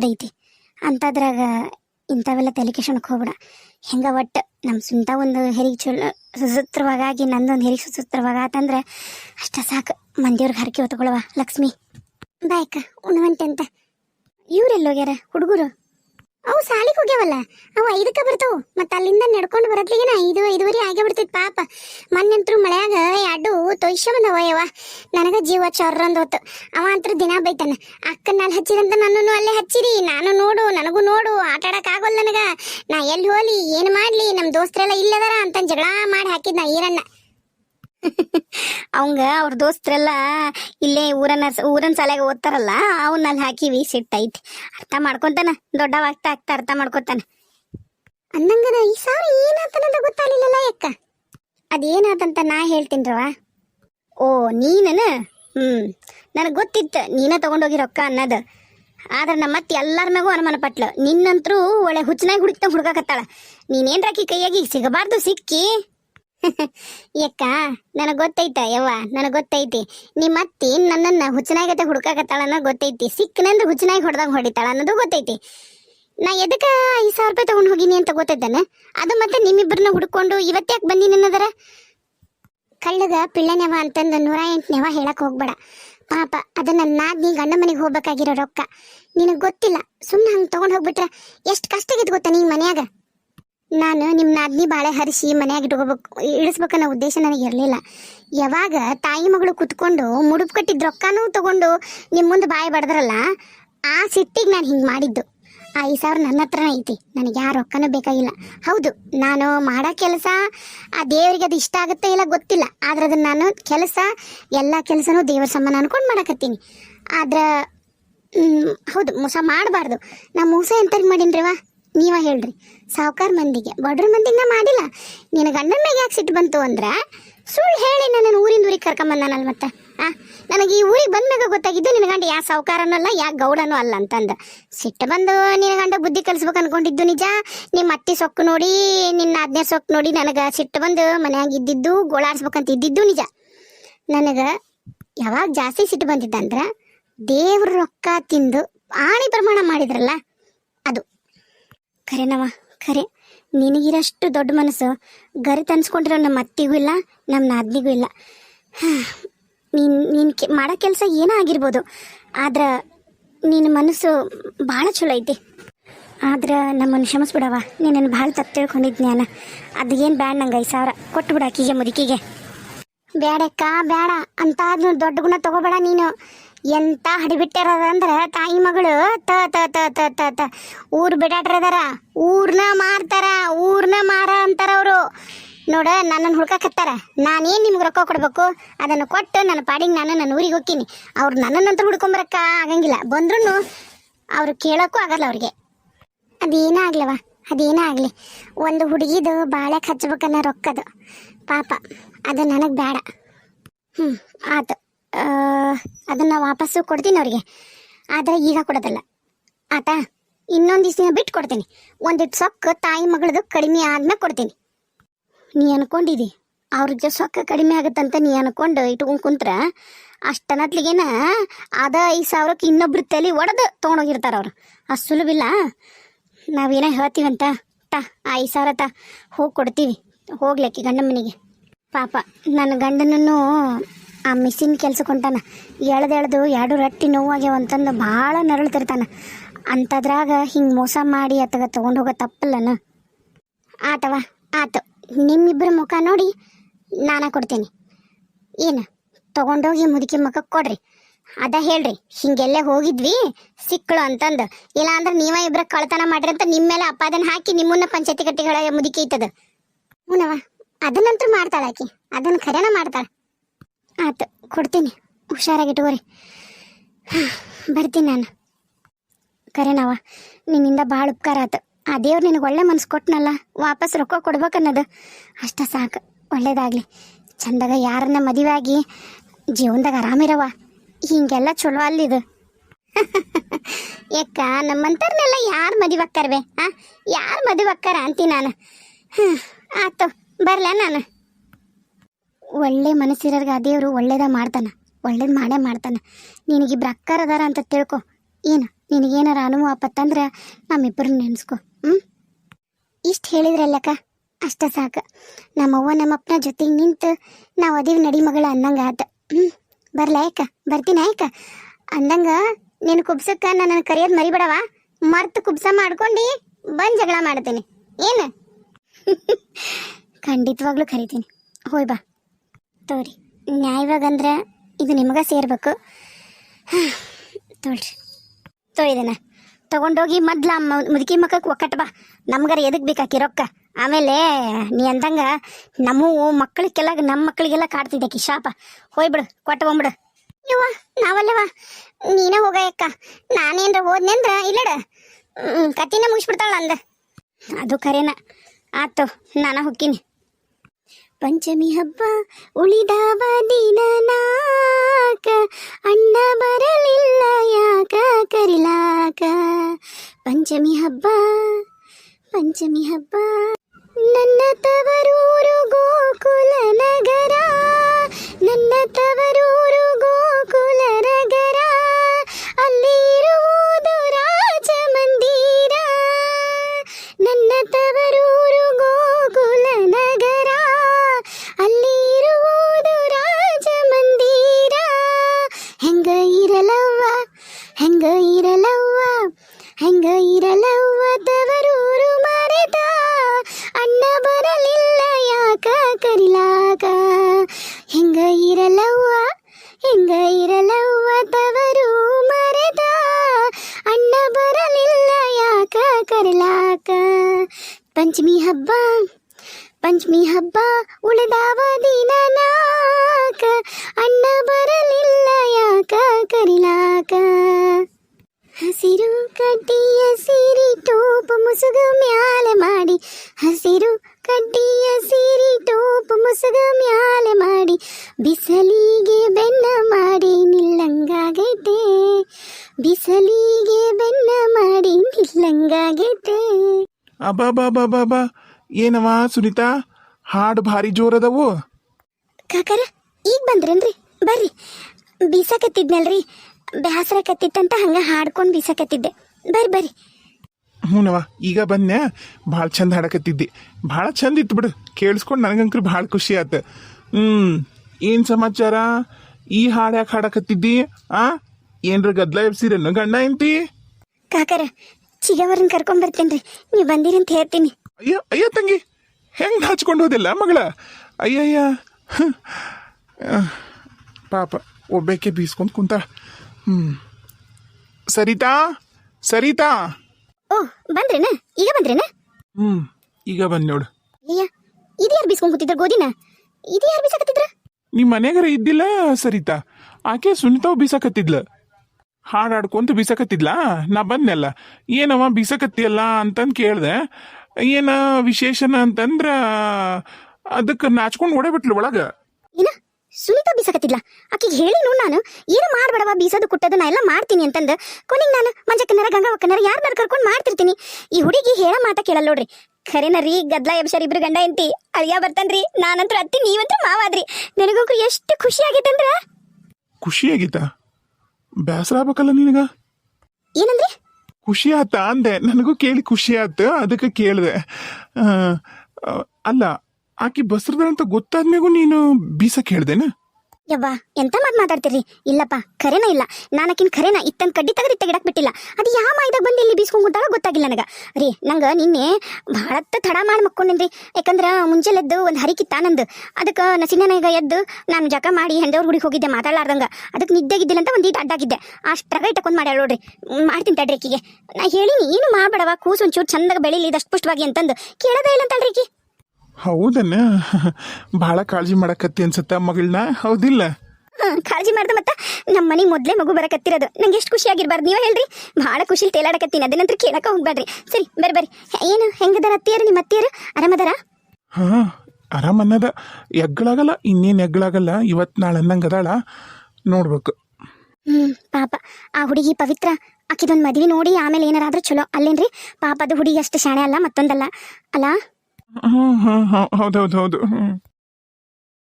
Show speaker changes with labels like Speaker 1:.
Speaker 1: ರಗಡ್ ಐತಿ. ಅಂಥದ್ರಾಗ ಇಂಥವೆಲ್ಲ ತಲೆ ಕೆಶಣಕ್ಕೆ ಹೋಗ್ಬಿಡ. ಹೆಂಗ ಒಟ್ಟು ನಮ್ಮ ಸ್ವಂತ ಒಂದು ಹೆರಿಗೆ ಚಲೋ ಸುಸೂತ್ರವಾಗಿ ನಂದೊಂದು ಹೆರಿಗೆ ಸುಸೂತ್ರವಾಗ ಆತಂದ್ರೆ ಅಷ್ಟ ಸಾಕು. ಮಂದಿಯವ್ರಿಗೆ ಹರಕೆ ಹೊತ್ಕೊಳ್ಳುವ ಲಕ್ಷ್ಮಿ ಬಾಯ್ಕ ಉಣ್ವಂಟೆ ಅಂತ. ಇವ್ರೆಲ್ಲೋಗ್ಯಾರ ಹುಡುಗರು? ಅವು ಸಾಲಿಗೆ ಹೋಗ್ಯಾವಲ್ಲ, ಅವು ಐದಕ್ಕೆ ಬರ್ತಾವು, ಮತ್ತೆ ಅಲ್ಲಿಂದ ನಡ್ಕೊಂಡು ಬರತ್ಲಿಗೆನ ಐದು, ಐದುವರೆ ಆಗೇ ಬಿಡ್ತೈತಿ ಪಾಪ. ಮೊನ್ನೆಂತ್ರು ಮಳೆಯಾಗ ಎರಡು ತೊಯ್ಸ ಬಂದವ ಯಾವ ನನಗ ಜೀವ ಚರ್ರಂದು ಹೊತ್ತು. ಅವ ಅಂತೂ ದಿನ ಬೈತಾನ, ಅಕ್ಕನ ಅಲ್ಲಿ ಹಚ್ಚಿದಂತ ನನ್ನನ್ನು ಅಲ್ಲೇ ಹಚ್ಚಿರಿ, ನಾನು ನೋಡು, ನನಗೂ ನೋಡು ಆಟ ಆಗೋಲ್ಲ ನನಗ. ನಾ ಎಲ್ಲಿ ಹೋಲಿ, ಏನ್ ಮಾಡ್ಲಿ, ನಮ್ ದೋಸ್ತರೆಲ್ಲ ಇಲ್ಲದಾರ ಅಂತ ಜಗಳ ಮಾಡಿ ಹಾಕಿದ್ನ ಈರಣ್ಣ. ಅವಂಗ ಅವ್ರ ದೋಸ್ತರೆಲ್ಲ ಇಲ್ಲೇ ಊರನ್ನ ಊರನ್ ಸಾಲಾಗ ಓದ್ತಾರಲ್ಲ ಅವನ್ನ ಅಲ್ಲಿ ಹಾಕಿವಿ ಸಿಟ್ಟೈತಿ ಅರ್ಥ ಮಾಡ್ಕೊಂತಾನ ದೊಡ್ಡವಾಗ್ತಾ ಆಗ್ತಾ ಅರ್ಥ ಮಾಡ್ಕೊತಾನ. ಅನ್ನಂಗದ ಈ ಸಾರಿ ಏನಾತನಂತ ಗೊತ್ತಾಗ್ಲಿಲ್ಲಲ್ಲ ಯಕ್ಕ ಅದೇನಾತಂತ ನಾ ಹೇಳ್ತೀನ್ರವ ಓ ನೀನನ? ಹ್ಮ್ ನನಗೆ ಗೊತ್ತಿತ್ತು ನೀನ ತಗೊಂಡೋಗಿ ರೊಕ್ಕ ಅನ್ನೋದು. ಆದ್ರೆ ನಮ್ಮ ಮತ್ತೆ ಎಲ್ಲರ ಮ್ಯಾಗೂ ಅನುಮಾನ ಪಟ್ಲು. ನಿನ್ನಂತ್ರೂ ಒಳ್ಳೆ ಹುಚ್ಚನಾಗಿ ಹುಡುಕ್ತಾ ಹುಡುಕಾಕತ್ತಾಳ ನೀನೇನ್ ರಾಕಿ ಕೈಯಾಗಿ ಸಿಗಬಾರ್ದು ಸಿಕ್ಕಿ? ಯಕ್ಕ ನನಗೆ ಗೊತ್ತೈತ ಯವ್ವ, ನನಗೆ ಗೊತ್ತೈತಿ. ನಿಮ್ಮ ಅತ್ತಿ ನನ್ನನ್ನ ಹುಚ್ಚನಾಗತ್ತೆ ಹುಡುಕಾಕತ್ತಾಳ ಅನ್ನೋ ಗೊತ್ತೈತಿ. ಸಿಕ್ಕನಂದ್ರೆ ಹುಚ್ಚನಾಗಿ ಹೊಡೆದಾಗ ಹೊಡಿತಾಳ ಅನ್ನೋದು ಗೊತ್ತೈತಿ. ನಾ ಎದಕ್ಕೆ ಐದು ಸಾವಿರ ರೂಪಾಯಿ ತೊಗೊಂಡು ಹೋಗಿನಿ ಅಂತ ಗೊತ್ತೈತಾನೆ? ಅದು ಮತ್ತೆ ನಿಮ್ಮಿಬ್ಬರನ್ನ ಹುಡ್ಕೊಂಡು ಇವತ್ತ್ಯಾಕೆ ಬಂದೀನಿ ಅನ್ನೋದರ? ಕಳ್ಳಗ ಪಿಳ್ಳನೆವ ಅಂತಂದು ನೂರ ಎಂಟನೇವ ಹೇಳಕ್ಕೆ ಹೋಗ್ಬೇಡ. ಪಾಪ, ಅದನ್ನ ನಾದ್ನಿ ಗಂಡ ಮನೆಗೆ ಹೋಗ್ಬೇಕಾಗಿರೋ ರೊಕ್ಕ. ನಿನಗೆ ಗೊತ್ತಿಲ್ಲ ಸುಮ್ಮನೆ ಹಂಗೆ ತಗೊಂಡು ಹೋಗ್ಬಿಟ್ರೆ ಎಷ್ಟು ಕಷ್ಟ ಆಗಿದ್ ಗೊತ್ತಾ ನೀ ಮನ್ಯಾಗ? ನಾನು ನಿಮ್ಮ ನಾದ್ನಿ ಬಾಳೆ ಹರಿಸಿ ಮನ್ಯಾಗ ಇಟ್ಕೋಬೇಕು ಇಳಿಸ್ಬೇಕನ್ನೋ ಉದ್ದೇಶ ನನಗೆ ಇರಲಿಲ್ಲ. ಯಾವಾಗ ತಾಯಿ ಮಗಳು ಕುತ್ಕೊಂಡು ಮುಡುಪು ಕಟ್ಟಿದ ರೊಕ್ಕನೂ ತಗೊಂಡು ನಿಮ್ಮ ಮುಂದೆ ಬಾಯಿ ಬಡದ್ರಲ್ಲ, ಆ ಸಿಟ್ಟಿಗೆ ನಾನು ಹಿಂಗೆ ಮಾಡಿದ್ದು. ಆ ಐದು ಸಾವಿರ ನನ್ನ ಹತ್ರನೇ ಐತಿ, ನನಗೆ ಯಾವ ರೊಕ್ಕನೂ ಬೇಕಾಗಿಲ್ಲ. ಹೌದು, ನಾನು ಮಾಡೋ ಕೆಲಸ ಆ ದೇವರಿಗೆ ಅದು ಇಷ್ಟ ಆಗುತ್ತೆ ಇಲ್ಲ ಗೊತ್ತಿಲ್ಲ. ಆದ್ರೆ ಅದನ್ನು ನಾನು ಕೆಲಸ, ಎಲ್ಲ ಕೆಲಸನೂ ದೇವರ ಸಮಾನ ಅನ್ಕೊಂಡು ಮಾಡಕತ್ತೀನಿ. ಆದ್ರೆ ಹೌದು, ಮೋಸ ಮಾಡಬಾರ್ದು. ನಾ ಮೋಸ ಎಂತರಿಗೆ ಮಾಡೀನ್ರಿವ ನೀವ ಹೇಳ್ರಿ. ಸಾವುಕಾರ ಮಂದಿಗೆ. ಬಡ್ರ ಮಂದಿಗೆ ನಾ ಮಾಡಿಲ್ಲ. ನಿನ್ನ ಗಂಡನ ಮ್ಯಾಗ ಯಾಕೆ ಸಿಟ್ಟು ಬಂತು ಅಂದ್ರೆ, ಸುಳ್ಳು ಹೇಳಿ ನನ್ನ ಊರಿಂದ ಊರಿಗೆ ಕರ್ಕೊಂಬಂದಾನಲ್ ಮತ್ತೆ. ಆ, ನನಗೆ ಈ ಊರಿಗೆ ಬಂದ್ಮ್ಯಾಗ ಗೊತ್ತಾಗಿದ್ದು ನಿನ್ನ ಗಂಡ ಯಾ ಸಾವುಕಾರನೂ ಅಲ್ಲ ಯಾ ಗೌಡನೂ ಅಲ್ಲ ಅಂತಂದ. ಸಿಟ್ಟು ಬಂದು ನಿನ್ನ ಗಂಡ ಬುದ್ಧಿ ಕಲಿಸ್ಬೇಕು ಅನ್ಕೊಂಡಿದ್ದು ನಿಜ. ನಿಮ್ಮ ಅತ್ತಿ ಸೊಕ್ಕು ನೋಡಿ, ನಿನ್ನ ಅದ್ನೇ ಸೊಕ್ಕು ನೋಡಿ ನನಗೆ ಸಿಟ್ಟು ಬಂದು ಮನ್ಯಾಗ ಇದ್ದಿದ್ದು, ಗೋಳಾಡ್ಸ್ಬೇಕಂತ ಇದ್ದಿದ್ದು ನಿಜ. ನನಗೆ ಯಾವಾಗ ಜಾಸ್ತಿ ಸಿಟ್ಟು ಬಂದಿದ್ದಂದ್ರೆ, ದೇವ್ರ ರೊಕ್ಕ ತಿಂದು ಆಣಿ ಪ್ರಮಾಣ ಮಾಡಿದ್ರಲ್ಲ, ಅದು. ಖರೇನವ ಖರೆ. ನಿನಗಿರಷ್ಟು ದೊಡ್ಡ ಮನಸ್ಸು, ಗರಿ ತನ್ಸ್ಕೊಂಡಿರೋ ನಮ್ಮ ಅತ್ತಿಗೂ ಇಲ್ಲ, ನಮ್ಮ ನಾದ್ನಿಗೂ ಇಲ್ಲ. ನೀನು ನೀನು ಕೆ, ಮಾಡೋ ಕೆಲಸ ಏನೋ ಆಗಿರ್ಬೋದು. ಆದ್ರೆ ನಿನ್ನ ಮನಸ್ಸು ಭಾಳ ಚಲೋ ಐತಿ. ಆದ್ರೆ ನಮ್ಮನ್ನು ಕ್ಷಮಿಸ್ಬಿಡವ ನೀನನ್ನು ಭಾಳ ತಪ್ಪು ತಿಳ್ಕೊಂಡಿದ್ನಿ ನಾನು. ಏನು ಬ್ಯಾಡ ನಂಗೆ ಐದು ಸಾವಿರ ಕೊಟ್ಟು ಬಿಡ ಆಕಿಗೆ ಮುದುಕಿಗೆ. ಬ್ಯಾಡಕ್ಕ ಬೇಡ ಅಂತ ದೊಡ್ಡ ಗುಣ ತಗೋಬೇಡ ನೀನು. ಎಂತ ಹಡಿಬಿಟ್ಟಿರೋದಂದ್ರ ತಾಯಿ ಮಗಳು ತ ತ ತ ತ ತ ತ ಊರ್ ಬಿಡಾಟ್ರದಾರ. ಊರ್ನ ಮಾರ್ತಾರ, ಊರ್ನ ಮಾರ ಅಂತಾರ ಅವರು. ನೋಡ ನನ್ನನ್ನು ಹುಡ್ಕಕತ್ತಾರ. ನಾನೇನು ನಿಮ್ಗೆ ರೊಕ್ಕ ಕೊಡ್ಬೇಕು? ಅದನ್ನು ಕೊಟ್ಟು ನನ್ನ ಪಾಡಿಗೆ ನಾನು ನನ್ನ ಊರಿಗೆ ಹೋಗ್ತೀನಿ. ಅವ್ರು ನನ್ನನ್ನಂತೂ ಹುಡ್ಕೊಂಬರಕ್ಕ ಆಗಂಗಿಲ್ಲ. ಬಂದ್ರೂ ಅವ್ರು ಕೇಳೋಕ್ಕೂ ಆಗಲ್ಲ ಅವ್ರಿಗೆ. ಅದೇನೇ ಆಗ್ಲವ? ಅದೇನೇ ಆಗಲಿ? ಒಂದು ಹುಡುಗಿದು ಬಾಳೆಕ್ ಹಚ್ಬೇಕನ್ನ ರೊಕ್ಕದು. ಪಾಪ, ಅದು ನನಗೆ ಬೇಡ ಹ್ಞೂ ಆತು. ಅದನ್ನ ವಾಪಸ್ಸು ಕೊಡ್ತೀನಿ ಅವರಿಗೆ. ಆದರೆ ಈಗ ಕೊಡೋದಲ್ಲ. ಆತಾ? ಇನ್ನೊಂದು ದಿವಸ ಬಿಟ್ಟು ಕೊಡ್ತೀನಿ. ಒಂದಿಟ್ಟು ಸೊಕ್ಕ ತಾಯಿ ಮಗಳದು ಕಡಿಮೆ ಆದ್ಮೇಲೆ ಕೊಡ್ತೀನಿ. ನೀ ಅನ್ಕೊಂಡಿದಿ? ಅವ್ರಿಗೆ ಸೊಕ್ಕ ಕಡಿಮೆ ಆಗುತ್ತಂತ ನೀ ಅನ್ಕೊಂಡು ಇಟ್ಕೊಂಡು ಕುಂತ್ರ ಅಷ್ಟನತ್ಲಿಗೇನ ಅದ ಐದು ಸಾವಿರಕ್ಕೆ ಇನ್ನೊಬ್ರು ತಲೆ ಒಡೆದು ತೊಗೊಂಡೋಗಿರ್ತಾರೆ ಅವರು. ಅಷ್ಟು ಸುಲಭಿಲ್ಲ ನಾವೇನೋ ಹೇಳ್ತೀವಂತ? ತ ಐದು ಸಾವಿರ ತ. ಹೋಗಿ ಕೊಡ್ತೀವಿ. ಹೋಗ್ಲಿಕ್ಕೆ ಗಂಡ ಮನೆಗೆ. ಪಾಪ ನನ್ನ ಗಂಡನನ್ನು ಆ ಮಿಷಿನ್ ಕೆಲಸ ಕೊಂಟಾನ ಎಳ್ದೆಳ್ದು ಎರಡು ರಟ್ಟಿ ನೋವಾಗ್ಯಾವ ಅಂತಂದು ಭಾಳ ನರಳ್ತಿರ್ತಾನ. ಅಂಥದ್ರಾಗ ಹಿಂಗೆ ಮೋಸ ಮಾಡಿ ಅತಗ ತೊಗೊಂಡು ಹೋಗೋ ತಪ್ಪಲ್ಲನ? ಆತವ ಆತು. ನಿಮ್ಮಿಬ್ಬರ ಮುಖ ನೋಡಿ ನಾನು ಕೊಡ್ತೀನಿ. ಏನು, ತೊಗೊಂಡೋಗಿ ಮುದುಕಿ ಮುಖಕ್ಕೆ ಕೊಡ್ರಿ. ಅದ ಹೇಳ್ರಿ, ಹಿಂಗೆಲ್ಲೇ ಹೋಗಿದ್ವಿ ಸಿಕ್ಕಳು ಅಂತಂದು. ಇಲ್ಲ ಅಂದ್ರೆ ನೀವ ಇಬ್ರ ಕಳ್ತನ ಮಾಡ್ರಿ ಅಂತ ನಿಮ್ಮ ಮೇಲೆ ಅಪಾದನೆ ಹಾಕಿ ನಿಮ್ಮನ್ನ ಪಂಚಾಯತಿ ಕಟ್ಟಿಗಳ ಮುದುಕಿ ಐತದ ಹ್ಞೂನವ ಅದನ್ನಂತೂ ಮಾಡ್ತಾಳೆ ಅದನ್ನ ಖರೇನ ಮಾಡ್ತಾಳೆ. ಆತು ಕೊಡ್ತೀನಿ. ಹುಷಾರಾಗಿ ಹಾಂ, ಬರ್ತೀನಿ ನಾನು. ಕರೆನವ ನಿನ್ನಿಂದ ಭಾಳ ಉಪಕಾರ ಆತು. ಆ ದೇವ್ರು ನಿನಗೆ ಒಳ್ಳೆ ಮನಸ್ಸು ಕೊಟ್ನಲ್ಲ, ವಾಪಸ್ ರೊಕ್ಕ ಕೊಡ್ಬೇಕನ್ನೋದು. ಅಷ್ಟ ಸಾಕು, ಒಳ್ಳೇದಾಗಲಿ. ಚಂದಾಗ ಯಾರನ್ನ ಮದುವೆ ಆಗಿ ಜೀವನದಾಗ ಆರಾಮಿರವ ಹಿಂಗೆಲ್ಲ ಚಲೋ ಅಲ್ಲಿದು. ಯಾಕ ನಮ್ಮಂತರ್ನೆಲ್ಲ ಯಾರು ಮದುವೆ ಆ? ಯಾರು ಮದುವೆ ಅಕ್ಕಾರ ಅಂತೀನಿ ನಾನು? ಹ್ಞೂ ಆಯ್ತು, ಬರಲ ನಾನು? ಒಳ್ಳೆ ಮನಸ್ಸಿರೋರ್ಗೆ ಆ ದೇವರು ಒಳ್ಳೇದ ಮಾಡ್ತಾನ, ಒಳ್ಳೇದು ಮಾಡೇ ಮಾಡ್ತಾನ. ನಿನಗಿಬ್ರು ಅಕ್ಕಾರ ಅದಾರ ಅಂತ ತಿಳ್ಕೊ. ಏನು, ನಿನಗೇನಾರ ಅನುಭವ ಆಪತ್ತಂದ್ರೆ ನಮ್ಮಿಬ್ಬರು ನೆನೆಸ್ಕೊ ಹ್ಞೂ ಇಷ್ಟು ಹೇಳಿದ್ರಲ್ಲಕ್ಕ, ಅಷ್ಟ ಸಾಕು. ನಮ್ಮವ್ವ ನಮ್ಮಪ್ಪನ ಜೊತೆಗೆ ನಿಂತು ನಾವು ಅದೀವಿ ನಡಿ ಮಗಳ ಅನ್ನಂಗೆ ಆತ. ಹ್ಞೂ ಬರ್ಲ ಯಾಕ ಬರ್ತೀನಿ ಆಯ್ಕ ಅಂದಂಗ ನೀನು ಕುಬ್ಸಕ್ಕ ನನ್ನನ್ನು ಕರೆಯೋದು ಮರಿಬೇಡವ? ಮರ್ತು ಕುಬ್ಸ ಮಾಡ್ಕೊಂಡು ಬಂದು ಜಗಳ ಮಾಡ್ತೀನಿ. ಏನು? ಖಂಡಿತವಾಗ್ಲೂ ಕರಿತೀನಿ. ಹೋಯ್ ಬಾ. ತೋರಿ, ನ್ಯಾಯವಾಗಂದ್ರೆ ಇದು ನಿಮಗೆ ಸೇರ್ಬೇಕು. ತೋಳ್ರಿ. ತೋ ಇದನ್ನ. ತಗೊಂಡೋಗಿ ಮೊದ್ಲ ಮುದುಕಿ ಮಕ್ಕಕ್ಕೆ ಒಕ್ಕಟ್ ಬಾ. ನಮ್ಗಾರ ಎದಕ್ ಬೇಕಾಕಿ ರೊಕ್ಕ? ಆಮೇಲೆ ನೀ ಅಂದಂಗ ನಮ್ಮವು ಮಕ್ಕಳಿಗೆಲ್ಲ ನಮ್ಮ ಮಕ್ಕಳಿಗೆಲ್ಲ ಕಾಡ್ತಿದ್ದಕ್ಕಿ ಶಾಪ. ಹೋಯ್ಬಿಡು ಕೊಟ್ಟು ಬಂಬಿಡು ಇವ ನಾವಲ್ಲವ ನೀನೇ ಹೋಗಯ್ಯಕ್ಕ ನಾನೇನ್ರ ಹೋದ್ನೆಂದ್ರ ಇಲ್ಲಡ. ಕತ್ತಿನ ಮುಗಿಸ್ಬಿಡ್ತಾಳ ಅಂದ ಅದು ಕರೆನ ಆತು, ನಾನ ಹೊಕ್ಕಿನಿ ಪಂಚಮಿ ಹಬ್ಬ ಉಳಿದವ ದಿನ ನಾಕ, ಅಣ್ಣ ಬರಲಿಲ್ಲ ಯಾಕ ಕರಿಲಾಕ? ಪಂಚಮಿ ಹಬ್ಬ ಪಂಚಮಿ ಹಬ್ಬ. ನನ್ನ ತವರೂರು ಗೋಕುಲ ನಗರ ಇರಲವ್ವ ಹೆಂಗ ಇರಲವ್ವ ಹೆಂಗ ಇರಲವ್ವ ತವರೂರು ಮರೆತ ಅಣ್ಣ ಬರಲಿಲ್ಲ ಯಾಕ ಕರಿಲಾಕ ಹೆಂಗ ಇರಲವ್ವ ಹೆಂಗ ಇರಲವ್ವ ತವರು ಮರೆತ ಅಣ್ಣ ಬರಲಿಲ್ಲ ಯಾಕ ಕರಿಲಾಕ ಪಂಚಮಿ ಹಬ್ಬ ಪಂಚಮಿ ಹಬ್ಬ ಉಳಿದಾವ ದಿನ ನಾಕ ಅಣ್ಣ ಬರಲಿಲ್ಲ ಯಾಕ ಕರಿಲಾಕ? ಹಸಿರು ಕಡ್ಡಿಯ ಸೀರಿ ಟೋಪು ಮುಸುಗು ಮ್ಯಾಲೆ ಮಾಡಿ, ಹಸಿರು ಕಡ್ಡಿಯ ಸೀರಿ ಟೋಪು ಮುಸುಗು ಮ್ಯಾಲೆ ಮಾಡಿ, ಬಿಸಲಿಗೆ ಬೆನ್ನ ಮಾಡಿ ನಿಲ್ಲಂಗಾಗೈತೆ, ಬಿಸಲಿಗೆ ಬೆನ್ನ ಮಾಡಿ ನಿಲ್ಲಂಗಾಗೈತೆ.
Speaker 2: ಅಬಾಬಾಬಾಬಾಬಾ. ಏನವ ಸುನೀತಾ? ಹಾಡು ಭಾರಿ ಜೋರದವು.
Speaker 1: ಕಾಕರ ಈಗ ಬಂದ್ರೇನ್ರಿ? ಬರ್ರಿ. ಬೀಸಕತ್ತಿದ್ನಲ್ರಿ. ಬ್ಯಾಸರ ಕತ್ತಿತ್ತಂತ ಹಂಗ ಹಾಡ್ಕೊಂಡು ಬೀಸಕತ್ತಿದ್ದೆ. ಬರ್ರಿ ಬರ್ರಿ.
Speaker 2: ಹ್ಞೂನವ ಈಗ ಬಂದ್ನ್ಯಾ ಭಾಳ ಚಂದ ಹಾಡಕತ್ತಿದ್ದಿ. ಭಾಳ ಚಂದ ಇತ್ತು ಬಿಡು. ಕೇಳಿಸ್ಕೊಂಡು ನನಗಂಕ್ರು ಭಾಳ ಖುಷಿ ಆತ. ಹ್ಞೂ ಏನು ಸಮಾಚಾರ? ಈ ಹಾಡು ಯಾಕೆ ಹಾಡಕತ್ತಿದ್ದಿ? ಆ? ಏನ್ರ ಗದ್ಲ ಎಬ್ಸಿರೇನು ಗಂಡ ಎಂತಿ
Speaker 1: ಕಾಕರ ಚಿಗವರನ್ನ ಕರ್ಕೊಂಡ್ ಬರ್ತೇನ್ರಿ. ನೀವು ಬಂದಿರಂತ ಹೇಳ್ತೀನಿ.
Speaker 2: ಅಯ್ಯ ಅಯ್ಯ ತಂಗಿ ಹೆಂಗೆ ಹಚ್ಕೊಂಡು ಹೋದಿಲ್ಲ ಮಗಳ? ಅಯ್ಯಯ್ಯ. ಪಾಪ ಒಬ್ಬಕ್ಕೆ ಬೀಸ್ಕೊಂಡು ಕುಂತ. ಹ್ಞೂ ಸರಿತಾ ಸರಿತಾ?
Speaker 1: ಓ ಬಂದ್ರೇನ? ಈಗ ಬಂದ್ರೇನ?
Speaker 2: ಹ್ಞೂ ಈಗ ಬಂದ್ ನೋಡು.
Speaker 1: ಅಯ್ಯ ಇದು ಯಾರು ಬೀಸ್ಕೊಂಡು ಕೂತಿದ್ರ ಗೋದಿನ ಇದು ಯಾರು ಬೀಸಕತ್ತಿದ್ರ?
Speaker 2: ನಿಮ್ಮ ಮನೆಗಾರ ಇದ್ದಿಲ್ಲ ಸರಿತಾ? ಆಕೆ ಸುನಿತಾ ಬೀಸಕತ್ತಿದ್ಲ. ಹಾಡಾಡ್ಕೊಂತ ಬೀಸಕತ್ತಿದ್ಲಾ? ನಾ ಬಂದ್ನಲ್ಲ. ಏನವ ಬೀಸಕತ್ತಿಯಲ್ಲ ಅಂತಂದು ಕೇಳ್ದೆ. ಏನ ವಿಶೇಷನ ಅಂತಂದ್ರ ಅದಕ್ಕೆ ನಾಚ್ಕೊಂಡು ಓಡೇಬಿಟ್ಲು ಒಳಗ.
Speaker 1: ಏನ ಸುನೀತಾ ಬೀಸಕತ್ತಿದ್ಲ. ಆಕಿಗೆ ಹೇಳಿನು ನಾನು ಏನು ಮಾಡ್ಬೇಡವ ಬೀಸೋದು ಕುಟ್ಟೋದು ನಾ ಎಲ್ಲ ಮಾಡ್ತೀನಿ ಅಂತಂದು. ಕೊನೆಗೆ ನಾನು ಮಂಜಕ್ಕನರ ಯಾರು ಯಾರನ್ನಾರು ಕರ್ಕೊಂಡು ಮಾಡ್ತಿರ್ತೀನಿ. ಈ ಹುಡುಗಿ ಹೇಳ ಮಾತ ಕೇಳಲ್ಲ ನೋಡ್ರಿ. ಖರೇನ ರೀ ಗದ್ಲ ಎಬ್ಸರ್ ಇಬ್ರು ಗಂಡ ಎಂತಿ ಅಳಿಯ ಬರ್ತನ್ರಿ. ನಾನಂತ್ರ ಅತ್ತಿ ನೀವಂತ್ರ ಮಾವಾದ್ರಿ. ನನಗಂಕ್ರು ಎಷ್ಟು ಖುಷಿ ಆಗಿತ್ತಂದ್ರ
Speaker 2: ಖುಷಿ ಆಗಿತ್ತಾ ಬೇಸರ ಆಗ್ಬೇಕಲ್ಲ ನಿನಗ?
Speaker 1: ಏನಂದ್ರಿ?
Speaker 2: ಖುಷಿ ಆತ ಅಂದೆ. ನನಗೂ ಕೇಳಿ ಖುಷಿ ಆತ ಅದಕ್ಕೆ ಕೇಳಿದೆ. ಅಲ್ಲ, ಆಕಿ ಬಸ್ರದಂತ ಗೊತ್ತಾದ್ಮೇಗೂ ನೀನು ಬೀಸಕ್ಕೆ ಹೇಳ್ದೇನ?
Speaker 1: ಯವ್ವ, ಎಂತ ಮಾತು ಮಾತಾಡ್ತೀರಿ ಇಲ್ಲಪ್ಪ ಖರೇನ ಇಲ್ಲ. ನಾನಕಿನ್ ಖರೇನ ಇತ್ತನ್ ಕಡ್ಡಿ ತೆಗೆದು ತೆಗಿಡಕ್ ಬಿಟ್ಟಿಲ್ಲ. ಅದು ಯಾವ ಮಾಯ್ದಾಗ ಬಂದು ಇಲ್ಲಿ ಬೀಸ್ಕೊಂಡ್ ಕುಂತಾಳ ಗೊತ್ತಾಗಿಲ್ಲ ನನಗ. ರೀ, ನಂಗ ನಿನ್ನೆ ಭಾಳತ್ತ ತಡ ಮಾಡಿ ಮಕ್ಕೊಂಡಿನ್ರಿ. ಯಾಕಂದ್ರ ಮುಂಜಾನೆದ್ದು ಒಂದು ಹರಿಕಿತ್ತ ನಂದು. ಅದಕ್ಕೆ ನಸಿನಾಗ ಎದ್ದು ನಾನು ಜಕ ಮಾಡಿ ಹೆಂಡವ್ರ ಹುಡುಗಿ ಹೋಗಿದ್ದೆ ಮಾತಾಡ್ಲಾರ್ದಂಗ. ಅದಕ್ಕೆ ನಿದ್ದೆಗಿದ್ದಿಲ್ಲ ಅಂತ ಒಂದು ಇದು ಅಡ್ಡಾಗಿದ್ದೆ. ಅಷ್ಟ್ರಾಗ ಇಟ್ಟಕೊಂಡ್ ಮಾಡ್ಯಾಳ ನೋಡ್ರಿ. ಮಾಡ್ತೀನಿ ತಡ್ರಿ ಆಕಿಗೆ ನಾ ಹೇಳಿನಿ ಏನು ಮಾಡಬೇಡವ ಕೂಸು ಒಂಚೂರು ಚಂದಾಗ ಬೆಳಿಲಿ, ಇದಷ್ಟು ಪುಷ್ಟವಾಗಿ ಅಂತಂದು. ಕೇಳೋದೇ ಇಲ್ಲ ಅಂತ ಆಕಿ
Speaker 2: ಹೌದನ್ನ ಭಾಳ ಕಾಳಜಿ ಮಾಡಕತ್ತಿ ಅನ್ಸುತ್ತೆ ಮಗಳನ್ನ ಹೌದಿಲ್ಲ?
Speaker 1: ಕಾಳಜಿ ಮಾಡ್ದೆ ಮತ್ತ? ನಮ್ಮ ಮನೆ ಮೊದ್ಲೇ ಮಗು ಬರಕತ್ತಿರೋದು. ನಂಗೆ ಎಷ್ಟು ಖುಷಿ ಆಗಿರ್ಬಾರ್ದು ನೀವೇ ಹೇಳ್ರಿ. ಭಾಳ ಖುಷಿಲಿ ತೇಲಾಡಕತ್ತೀನಿ. ಅದನ್ನಂತರ ಕೇಳಕ ಹೋಗ್ಬೇಡ್ರಿ ಸರಿ ಬರ್ರಿ ಬರ್ರಿ. ಏನು? ಹೆಂಗದಾರ ಅತ್ತಿಯರು ನಿಮ್ಮ ಅತ್ತಿಯರು? ಆರಾಮದಾರ?
Speaker 2: ಹಾ ಆರಾಮನ್ನದ ಎಗ್ಗಳಾಗಲ್ಲ ಇನ್ನೇನು ಎಗ್ಗಳಾಗಲ್ಲ. ಇವತ್ತು ನಾಳೆ ಅನ್ನಂಗದಾಳ ನೋಡ್ಬೇಕು.
Speaker 1: ಹ್ಮ್ ಪಾಪ. ಆ ಹುಡುಗಿ ಪವಿತ್ರ. ಆಕಿದೊಂದು ಮದ್ವಿ ನೋಡಿ ಆಮೇಲೆ ಏನಾರಾದ್ರೂ ಚಲೋ. ಅಲ್ಲೇನ್ರಿ? ಪಾಪ ಅದು ಹುಡುಗಿ ಅಷ್ಟು ಶಾಣೆ ಅಲ್ಲ ಮತ್ತೊಂದಲ್ಲ. ಅಲ್ಲ
Speaker 2: ಹ್ಞೂ ಹ್ಞೂ ಹೌದೌದು ಹೌದು ಹ್ಞೂ